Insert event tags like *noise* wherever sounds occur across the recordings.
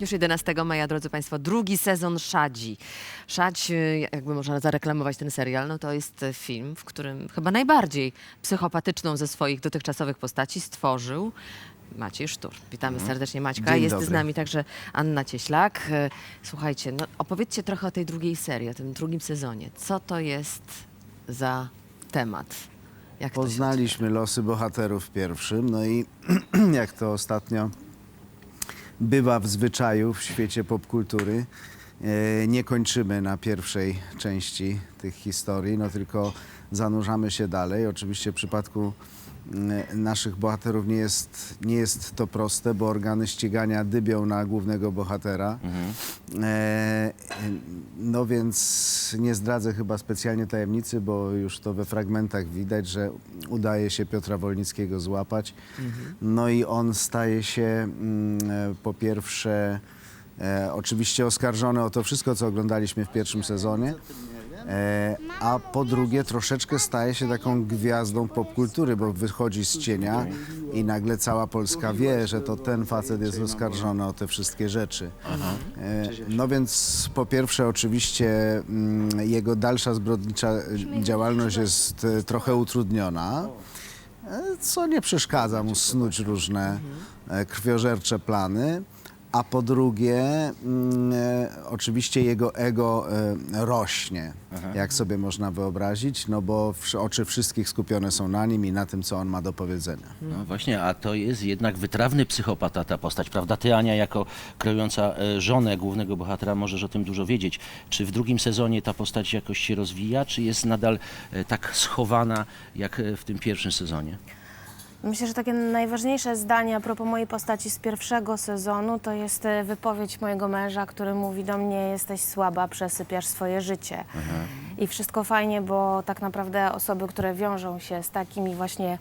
Już 11 maja, drodzy Państwo, drugi sezon Szadzi. Szadź, y, jakby można zareklamować ten serial, no to jest film, w którym chyba najbardziej psychopatyczną ze swoich dotychczasowych postaci stworzył Maciej Sztur. Witamy serdecznie Maćka. Mhm. Dzień jest dobry. z nami także Anna Cieślak. Y, Słuchajcie, no opowiedzcie trochę o tej drugiej serii, o tym drugim sezonie. Co to jest za temat? Jak Poznaliśmy losy bohaterów w pierwszym, no i *clears throat* jak to ostatnio bywa w zwyczaju w świecie popkultury, e, nie kończymy na pierwszej części tych historii, no tylko zanurzamy się dalej. Oczywiście w przypadku naszych bohaterów nie jest, nie jest to proste, bo organy ścigania dybią na głównego bohatera. E, no więc nie zdradzę chyba specjalnie tajemnicy, bo już to we fragmentach widać, że udaje się Piotra Wolnickiego złapać. No i on staje się mm, e, po pierwsze e, oczywiście oskarżony o to wszystko, co oglądaliśmy w pierwszym sezonie. E, a po drugie troszeczkę staje się taką gwiazdą popkultury, bo wychodzi z cienia i nagle cała Polska wie, że to ten facet jest oskarżony o te wszystkie rzeczy. E, no więc po pierwsze oczywiście mm, jego dalsza zbrodnicza działalność jest e, trochę utrudniona, e, co nie przeszkadza mu snuć różne e, krwiożercze plany. A po drugie, mm, e, oczywiście jego ego e, rośnie, jak sobie można wyobrazić, no bo wsz- oczy wszystkich skupione są na nim i na tym, co on ma do powiedzenia. No właśnie, a to jest jednak wytrawny psychopata ta postać, prawda? Ty, Ania, jako kreująca e, żonę głównego bohatera, możesz o tym dużo wiedzieć. Czy w drugim sezonie ta postać jakoś się rozwija, czy jest nadal e, tak schowana, jak e, w tym pierwszym sezonie? Myślę, że takie najważniejsze zdanie a propos mojej postaci z pierwszego sezonu to jest e, wypowiedź mojego męża, który mówi do mnie: Jesteś słaba, przesypiasz swoje życie. I wszystko fajnie, bo tak naprawdę osoby, które wiążą się z takimi właśnie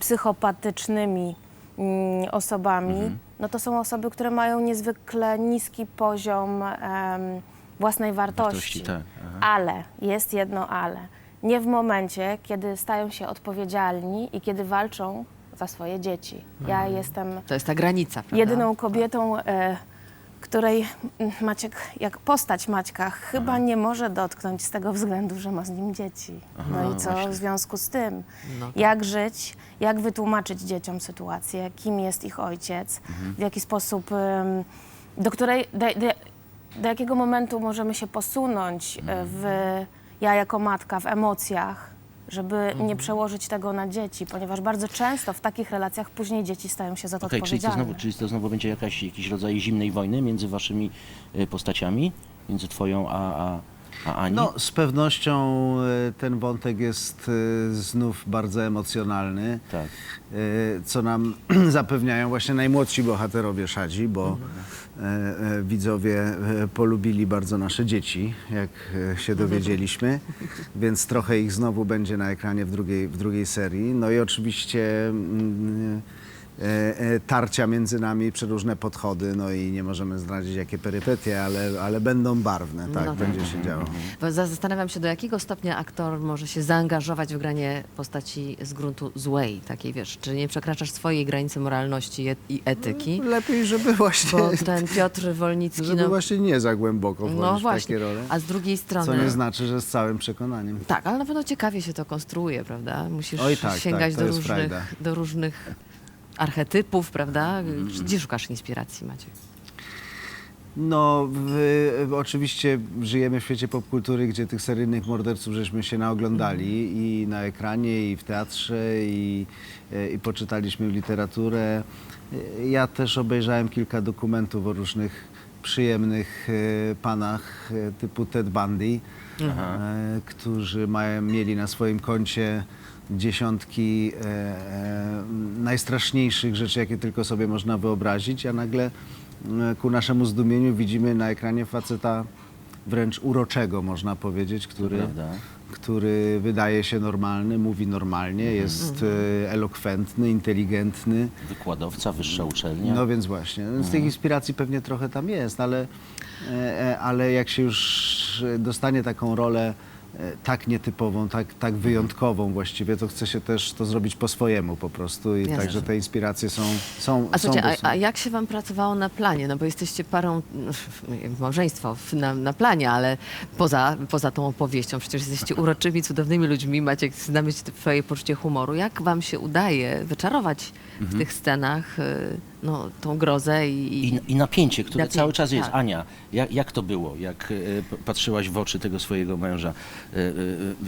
psychopatycznymi mm, osobami, no to są osoby, które mają niezwykle niski poziom em, własnej wartości. Wartości, tak. Aha. Ale, jest jedno ale. Nie w momencie, kiedy stają się odpowiedzialni i kiedy walczą za swoje dzieci. Ja Mhm. jestem To jest ta granica, prawda? jedyną kobietą, e, której Maciek, jak postać Maćka, chyba nie może dotknąć z tego względu, że ma z nim dzieci. No i co w związku z tym? No tak. Jak żyć, jak wytłumaczyć dzieciom sytuację, kim jest ich ojciec, Mhm. w jaki sposób, em, do której, do, do, do jakiego momentu możemy się posunąć Mhm. e, w, ja jako matka w emocjach, żeby Mhm. nie przełożyć tego na dzieci, ponieważ bardzo często w takich relacjach później dzieci stają się za to Okej, czyli, to odpowiedzialne. znowu, czyli to znowu będzie jakaś, jakiś rodzaj zimnej wojny między waszymi e, postaciami, między twoją a, a, a Ani? No, z pewnością e, ten wątek jest e, znów bardzo emocjonalny, Tak. e, co nam *clears throat* zapewniają właśnie najmłodsi bohaterowie Szadzi, bo e, widzowie e, polubili bardzo nasze dzieci, jak e, się dowiedzieliśmy, więc trochę ich znowu będzie na ekranie w drugiej, w drugiej serii. No i oczywiście mm, e, e, tarcia między nami, przeróżne podchody, no i nie możemy zdradzić jakie perypetie, ale, ale będą barwne, tak, No tak. będzie się działo. Bo za- Zastanawiam się, do jakiego stopnia aktor może się zaangażować w granie postaci z gruntu złej, takiej wiesz, czy nie przekraczasz swojej granicy moralności e- i etyki, Lepiej, żeby właśnie, bo ten Piotr Wolnicki, żeby no, właśnie nie za głęboko wchodzić no w właśnie, takie role. a z drugiej strony... Co nie znaczy, że z całym przekonaniem. Tak, ale na pewno ciekawie się to konstruuje, prawda? Musisz Oj, tak, sięgać tak, to do, jest frajda. różnych, do różnych archetypów, prawda? Mhm. Gdzie szukasz inspiracji, Maciek? No, w, oczywiście żyjemy w świecie popkultury, gdzie tych seryjnych morderców żeśmy się naoglądali i na ekranie, i w teatrze, i, e, i poczytaliśmy literaturę. Ja też obejrzałem kilka dokumentów o różnych przyjemnych e, panach e, typu Ted Bundy, e, którzy mają, mieli na swoim koncie dziesiątki najstraszniejszych rzeczy, jakie tylko sobie można wyobrazić, a nagle ku naszemu zdumieniu widzimy na ekranie faceta wręcz uroczego, można powiedzieć, który. Który wydaje się normalny, mówi normalnie, jest e, elokwentny, inteligentny. Wykładowca, wyższa uczelnia. No więc właśnie, z tych inspiracji pewnie trochę tam jest, ale, e, e, ale jak się już dostanie taką rolę tak nietypową, tak, tak wyjątkową właściwie, to chce się też to zrobić po swojemu po prostu i Jasne. także te inspiracje są, są, A są słuchajcie, dosyć- a, a jak się wam pracowało na planie? No bo jesteście parą, *laughs* małżeństwo w- na, na planie, ale poza, poza tą opowieścią przecież jesteście uroczymi, cudownymi ludźmi, macie, znamy swoje poczucie humoru. Jak wam się udaje wyczarować w tych scenach y, no, tą grozę i... I, I napięcie, które Napięcie, cały czas jest. tak. Ania, jak, jak to było, jak e, patrzyłaś w oczy tego swojego męża? E, e,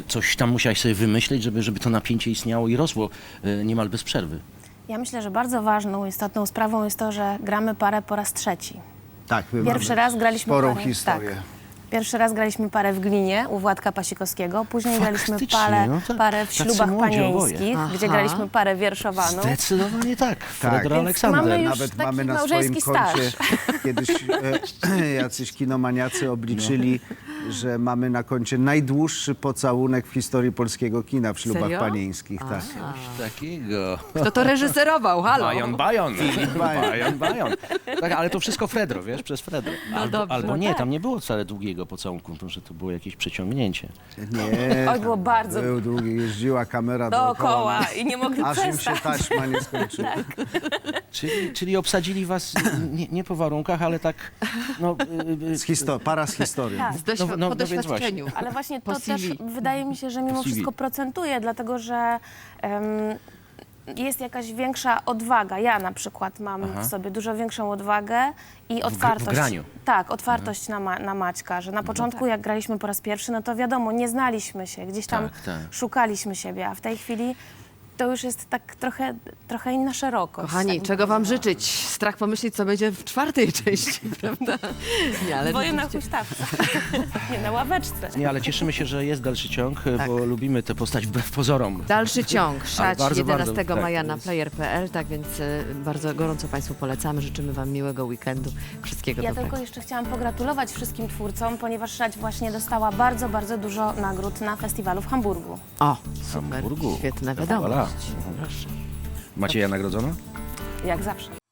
coś tam musiałaś sobie wymyśleć, żeby, żeby to napięcie istniało i rosło niemal bez przerwy. Ja myślę, że bardzo ważną, istotną sprawą jest to, że gramy parę po raz trzeci. tak, my Pierwszy mamy raz graliśmy sporą parę, historię. Tak. Pierwszy raz graliśmy parę w Glinie u Władka Pasikowskiego, później graliśmy Faktycznie, parę, no tak, parę w tacy ślubach młodzi oboje. panieńskich, gdzie Aha. graliśmy parę wierszowaną. Zdecydowanie tak. Fredro Więc Aleksander. mamy już Nawet taki mamy na swoim małżeński koncie staż. kiedyś e, *laughs* jacyś kinomaniacy obliczyli, że mamy na koncie najdłuższy pocałunek w historii polskiego kina w ślubach Serio? panieńskich. Tak. Takiego. Kto to reżyserował? Halo? Bajon, bajon. Bajon. Bajon, bajon. Tak, ale to wszystko Fredro, wiesz, przez Fredro. Albo, dobrze. albo No nie, tak. tam nie było wcale długiego pocałunku, to, że to było jakieś przeciągnięcie. Nie, *laughs* Oj, było bardzo był długi, jeździła kamera dookoła dookoła. i nie mogli Aż im się przestać. taśma nie skończyła. *laughs* Czyli, czyli obsadzili was nie, nie po warunkach, ale tak, no... y, y, Z histo- para z *laughs* historii. Tak. Z doświ- No, no, po no więc doświadczeniu. Ale właśnie Po to też CV. wydaje mi się, że mimo CV. wszystko procentuje, dlatego że em, jest jakaś większa odwaga. Ja na przykład mam Aha. w sobie dużo większą odwagę i otwartość. graniu. Tak, otwartość na, ma, na Maćka, że na Mhm. początku jak graliśmy po raz pierwszy, no to wiadomo, nie znaliśmy się, gdzieś tam Tak, tak. szukaliśmy siebie, a w tej chwili to już jest tak trochę, trochę inna szerokość. Kochani, tak czego wam życzyć? Strach pomyśleć, co będzie w czwartej *laughs* części, prawda? Nie, ale Dwoje na rzeczywiście- huśtawce, *laughs* nie na ławeczce. Nie, ale cieszymy się, że jest dalszy ciąg, Tak. bo lubimy tę postać wbrew pozorom. Dalszy ciąg, szać bardzo, 11 bardzo, tak, maja to na jest- player.pl, tak więc y, bardzo gorąco Państwu polecamy. Życzymy Wam miłego weekendu. Wszystkiego Ja dobrego. tylko jeszcze chciałam pogratulować wszystkim twórcom, ponieważ Szać właśnie dostała bardzo, bardzo dużo nagród na festiwalu w Hamburgu. O, super, Hamburgu. świetna Voilà. Proszę. Macieja nagrodzona? Jak zawsze.